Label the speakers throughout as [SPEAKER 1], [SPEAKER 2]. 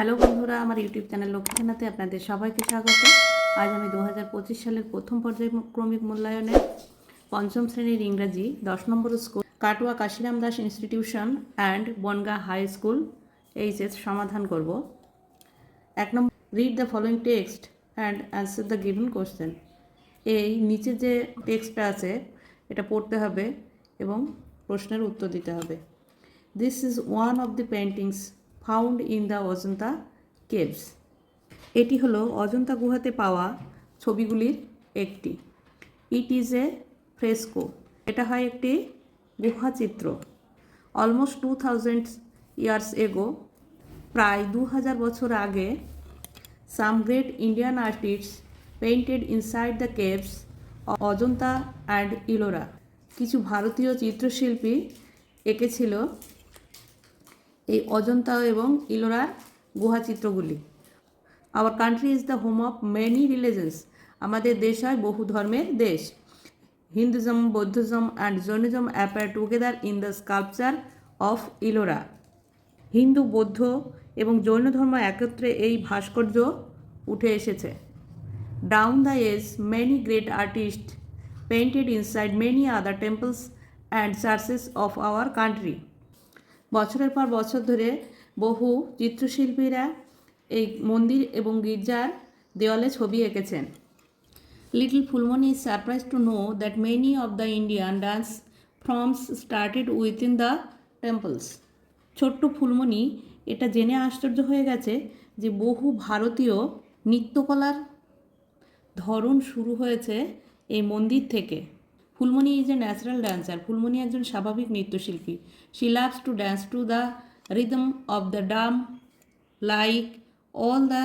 [SPEAKER 1] Hello বন্ধুরা আমার YouTube channel লক্ষ্মীনাথে আপনাদের সবাইকে স্বাগত আজ আমি দু সালের প্রথম পর্যায়ক্রমিক মূল্যায়নে পঞ্চম শ্রেণীর ইংরাজি দশ নম্বর school Katwa Kashiram Das institution and Bongaon high school HS সমাধান করব এক নম্বর read the following text and answer the given question এই নিচে যে টেক্সটটা আছে এটা পড়তে হবে এবং প্রশ্নের উত্তর দিতে হবে this is one of the paintings found in the Ajanta caves এটি হলো অজন্তা গুহাতে পাওয়া ছবিগুলির একটি ইট ইজ এ ফ্রেস্কো এটা হয় একটি গুহাচিত্র almost two thousand years ago প্রায় দু হাজার বছর আগে some great Indian artist painted inside the caves Ajanta and Ellora কিছু ভারতীয় চিত্রশিল্পী এঁকেছিল এই অজন্তা এবং ইলোরার গুহা চিত্রগুলি our country is the home of many religions আমাদের দেশ হয় বহু ধর্মের দেশ Hinduism Buddhism and Jainism appear together in the sculpture of Ellora Hindu বৌদ্ধ এবং জৈন ধর্ম একত্রে এই ভাস্কর্য উঠে এসেছে down the age many great artist painted inside many other temples and churches of our country বছরের পর বছর ধরে বহু চিত্রশিল্পীরা এই মন্দির এবং গির্জার দেওয়ালে ছবি এঁকেছেন little Fulmon surprise to know that many many the Indian dance dance started with in the temples ছোট্ট ফুলমণি এটা জেনে আশ্চর্য হয়ে গেছে যে বহু ভারতীয় নৃত্যকলার ধরন শুরু হয়েছে এই মন্দির থেকে Phulmoni is a natural dancer Phulmoni একজন স্বাভাবিক নৃত্যশিল্পী she loves to dance to the rhythm of the drum like all the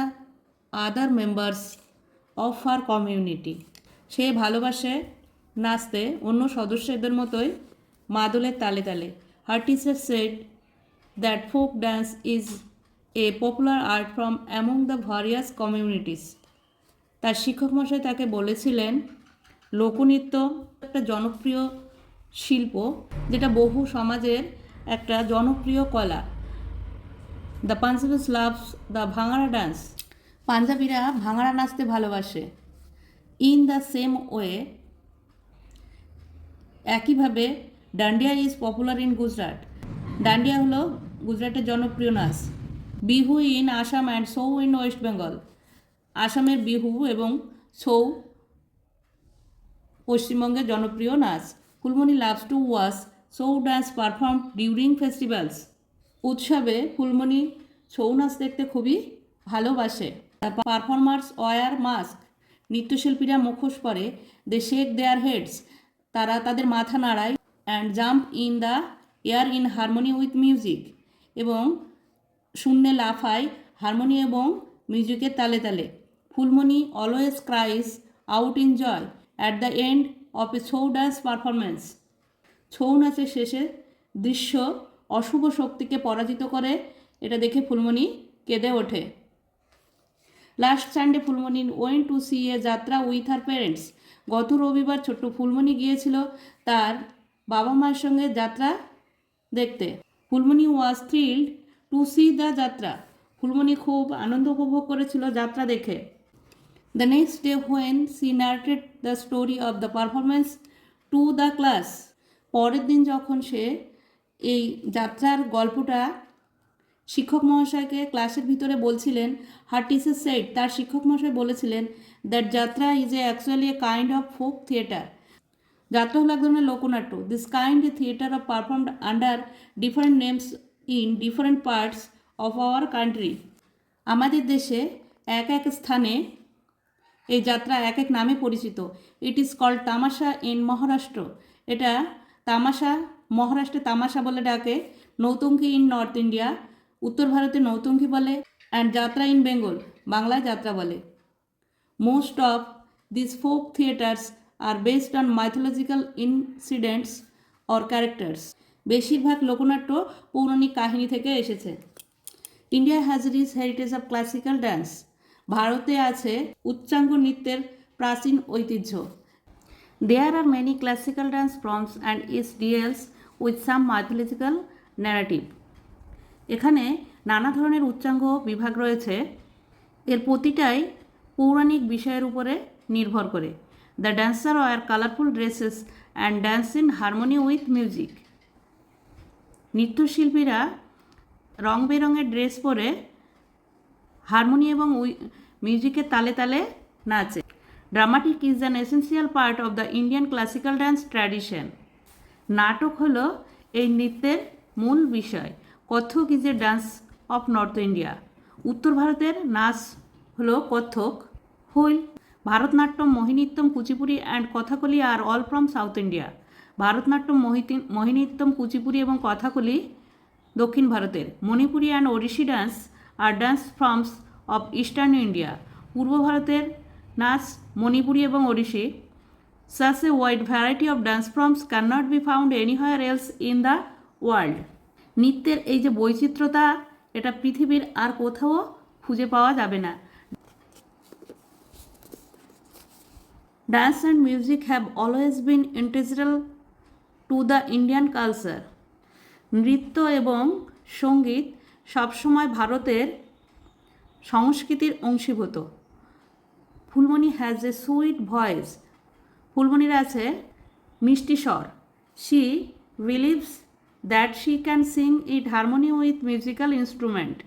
[SPEAKER 1] other members of our community সে ভালোবাসে নাচতে অন্য সদস্যদের মতোই মাদলের তালে তালে her teacher that folk dance is a popular art from among the various communities তার শিক্ষক মশাই তাকে বলেছিলেন লোকনৃত্য একটা জনপ্রিয় শিল্প যেটা বহু সমাজের একটা জনপ্রিয় কলা দ্য পাঞ্জাবিস লাভস দ্য ভাঙাড়া ডান্স পাঞ্জাবিরা ভাঙাড়া নাচতে ভালোবাসে ইন দ্য সেম ওয়ে একইভাবে Dandiya is popular in Gujarat Dandiya হলো গুজরাটের জনপ্রিয় নাচ Bihu in Assam and Chhau in West Bengal আসামের বিহু এবং সৌ পশ্চিমবঙ্গের জনপ্রিয় নাচ Phulmoni loves to watch Chhau dance perform during festivals উৎসবে ফুলমণি ছৌ নাচ দেখতে খুবই ভালোবাসে পারফর্মার্স ওয়ার মাস্ক নৃত্যশিল্পীরা মুখোশ পরে দে শেক দেয়ার হেডস তারা তাদের মাথা নাড়ায় and jump in the air in harmony with music এবং শূন্যে লাফায় হারমোনি এবং মিউজিকের তালে তালে Phulmoni always cries out in joy at the end of a Chhau dance performance Chhau নাচের শেষে দৃশ্য অশুভ শক্তিকে পরাজিত করে এটা দেখে ফুলমণি কেঁদে ওঠে last Sunday Phulmoni went to see a jatra with her parents গত রবিবার ছোট্ট ফুলমণি গিয়েছিল তার বাবা মায়ের সঙ্গে যাত্রা দেখতে Phulmoni was thrilled to see the jatra Phulmoni খুব আনন্দ উপভোগ করেছিল যাত্রা দেখে The next day, when she narrated the story of the performance to the class, পরের দিন যখন সে এই যাত্রার গল্পটা শিক্ষক মহাশয়কে ক্লাসের ভিতরে বলছিলেন হার টিচার সেট তার শিক্ষক মহাশয় বলেছিলেন that jatra is a actually a kind of folk theatre যাত্রা হলো এক ধরনের লোকনাট্য this kind theatre of perform under different names in different parts of our country আমাদের দেশে এক এক স্থানে এই যাত্রা এক এক নামে পরিচিত it is called tamasha in Maharashtra এটা তামাশা মহারাষ্ট্রে তামাশা বলে ডাকে নৌতঙ্কি ইন নর্থ ইন্ডিয়া উত্তর ভারতে নৌতঙ্কি বলে অ্যান্ড যাত্রা ইন বেঙ্গল বাংলায় যাত্রা বলে most of this folk theatres are based on mythological incidents or characters বেশিরভাগ লোকনাট্য পৌরাণিক কাহিনী থেকে এসেছে India has rich heritage of classical dance ভারতে আছে উচ্চাঙ্গ নৃত্যের প্রাচীন ঐতিহ্য there are many classical dance forms and each deals with some mythological narrative এখানে নানা ধরনের উচ্চাঙ্গ বিভাগ রয়েছে এর প্রতিটাই পৌরাণিক বিষয়ের উপরে নির্ভর করে the dancer wear colourful dresses and dance in harmony with music নৃত্যশিল্পীরা রং বেরঙের ড্রেস পরে হারমোনি এবং মিউজিকের তালে তালে নাচে dramatic is an essential part of the Indian classical dance tradition নাটক হল এই নৃত্যের মূল বিষয় Kathak is a dance of north India উত্তর ভারতের নাচ হল Kathak while Bharatanatyam Mohiniyattam Kuchipudi and Kathakali are all from south India Bharatanatyam মোহিতি Mohiniyattam Kuchipudi এবং কথাকলি দক্ষিণ ভারতের Manipuri and Odissi dance are dance forms of eastern India পূর্ব ভারতের নাচ মণিপুরি এবং Odissi such a wide variety of dance forms can not be found anywhere else in the world নৃত্যের এই যে বৈচিত্র্যতা এটা পৃথিবীর আর কোথাও খুঁজে পাওয়া যাবে না dance and music have always been integral to the Indian culture নৃত্য এবং সঙ্গীত সবসময় ভারতের সংস্কৃতির অংশীভূত Phulmoni has a sweet voice ফুলমণির আছে মিষ্টি স্বর she believes that she can sing it harmony with musical instrument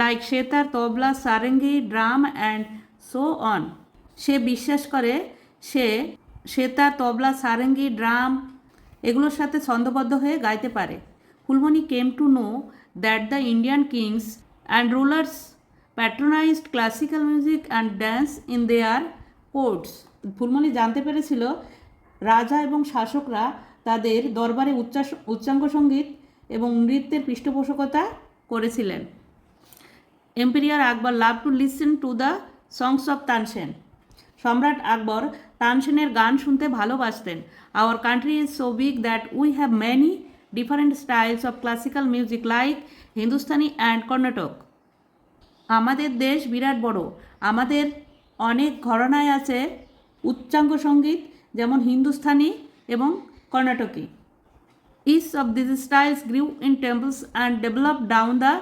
[SPEAKER 1] like sitar tabla sarangi drum and so on সে বিশ্বাস করে সে সে তার তবলা সারেঙ্গি ড্রাম এগুলোর সাথে ছন্দবদ্ধ হয়ে গাইতে পারে Phulmoni came to know that the Indian kings and rulers patronized classical music and dance in their courts Phulmoni জানতে পেরেছিল রাজা এবং শাসকরা তাদের দরবারে উচ্চাস উচ্চাঙ্গ সঙ্গীত এবং নৃত্যের পৃষ্ঠপোষকতা করেছিলেন emperor Akbar love to listen to the songs of Tansen সম্রাট আকবর তানসেনের গান শুনতে ভালোবাসতেন our country is so big that we have many different styles of classical music like Hindustani and Carnatic আমাদের দেশ বিরাট বড় আমাদের অনেক ঘরনায় আছে উচ্চাঙ্গ সঙ্গীত যেমন হিন্দুস্থানি এবং কর্ণাটকী each of this styles grew in temples and develop down the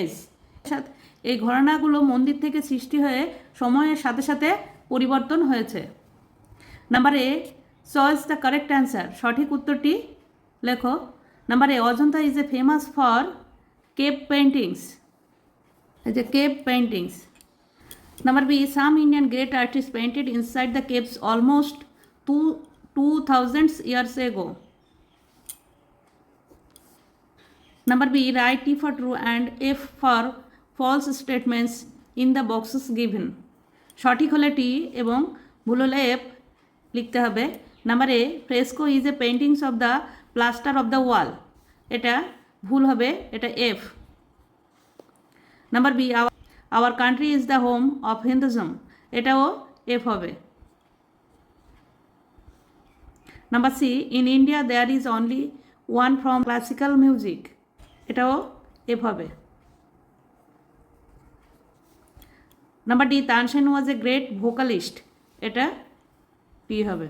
[SPEAKER 1] age এই ঘরানাগুলো মন্দির থেকে সৃষ্টি হয়ে সময়ের সাথে সাথে পরিবর্তন হয়েছে number A choose the correct answer সঠিক উত্তরটি লেখো number A Ajanta is a famous for cave paintings as a cave paintings. Number B, some Indian great artists painted inside the caves almost two, 2000 years ago. Number B, write T for true and F for false statements in the boxes given. সঠিক হলে T এবং ভুল হলে F লিখতে হবে number A fresco is a paintings of the plaster of the wall এটা ভুল হবে এটা F number B our country is the home of Hinduism এটাও এফ হবে number C in India there is only one form classical music এটাও F হবে number D Tansen was a great vocalist এটা P হবে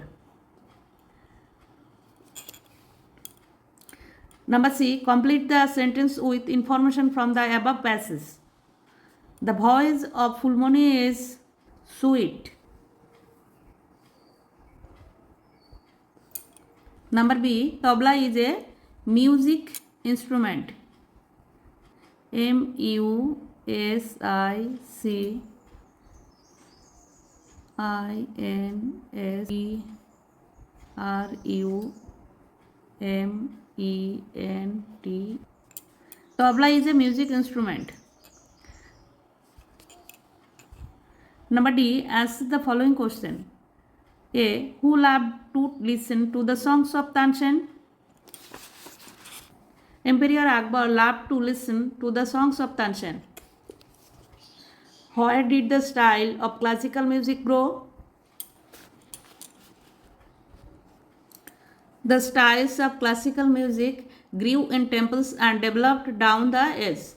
[SPEAKER 1] number C complete the sentence with information from the above passages The voice of Fulmone is sweet. Number B, tabla is a music instrument. M U S I C I N S E R U M E N T. Tabla is a music instrument. Number D, ask the following question. A. Who loved to listen to the songs of Tanshan? Emperor Akbar loved to listen to the songs of Tanshan. Where did the style of classical music grow? The styles of classical music grew in temples and developed down the ages.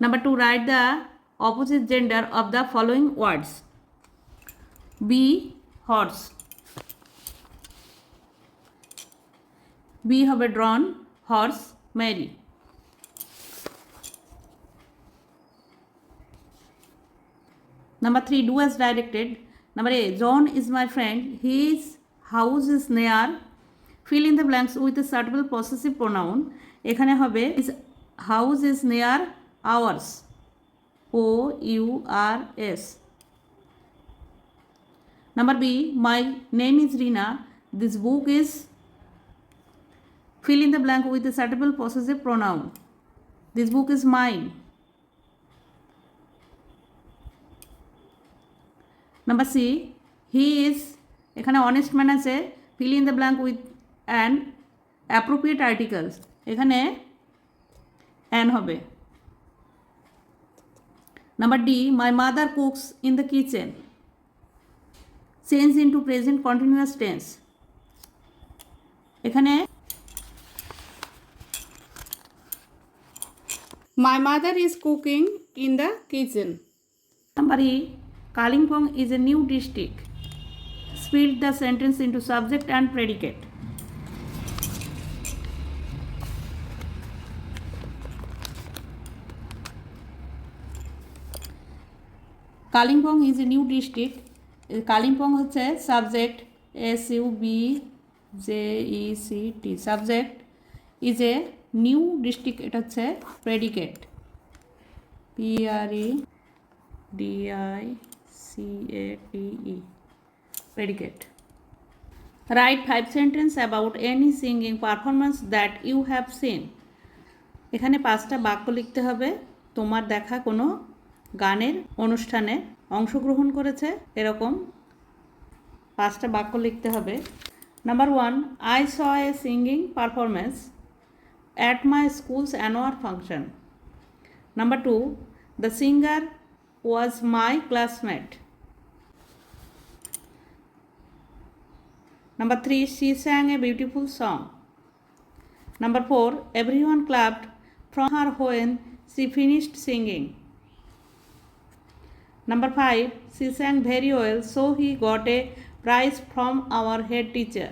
[SPEAKER 1] Number two, write the opposite gender of the following words. B. Horse. B হবে drawn, horse. Mary. Number three, do as directed. Number A, John is my friend. His house is near. Fill in the blanks with a suitable possessive pronoun. এখানে হবে his house is near ours O U R S number B my name is Rina this book is fill in the blank with the suitable possessive pronoun this book is mine number c he is এখানে honest man আছে fill in the blank with an appropriate articles এখানে an হবে Number D, my mother cooks in the kitchen. Change into present continuous tense. Ekhane,
[SPEAKER 2] my mother is cooking in the kitchen.
[SPEAKER 1] Number E, Kalimpong is a new district. Split the sentence into subject and predicate. Kalimpong is a new district Kalimpong হচ্ছে subject S U B J E C T subject is a new district এটা হচ্ছে predicate P R E I C A E predicate write five sentence about any singing performance that you have seen এখানে পাঁচটা বাক্য লিখতে হবে তোমার দেখা কোনো গানের অনুষ্ঠানে অংশগ্রহণ করেছে এরকম পাঁচটা বাক্য লিখতে হবে number one I saw a singing performance at my school's annual function number two the singer was my classmate three she sang a beautiful song number four everyone clapped from her when she finished singing Number five She sang very well, so he got a prize from our head teacher.